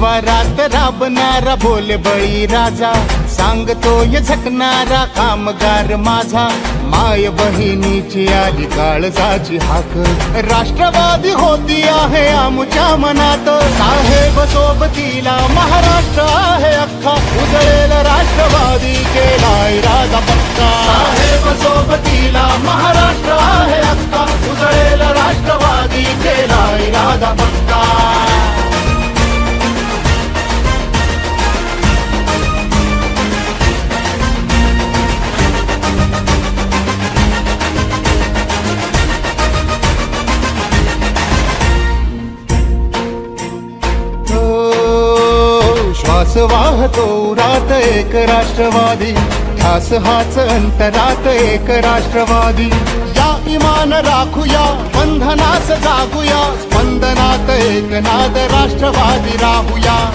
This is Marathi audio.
शिवारात राबणारा बोल बळी राजा सांगतोय झकणारा कामगार माझा. माय बहिणीची आली काळजाची हाक. राष्ट्रवादी होती आहे आमच्या मनात. साहेब सोबतीला महाराष्ट्र आहे अख्खा. उजळेल राष्ट्रवादी. श्वास वाहतो रात एक राष्ट्रवादी. ठास हाच अंतरात एक राष्ट्रवादी. या इमान राखूया बंधनास जागूया. स्पंदनात एक नाद राष्ट्रवादी राहूया.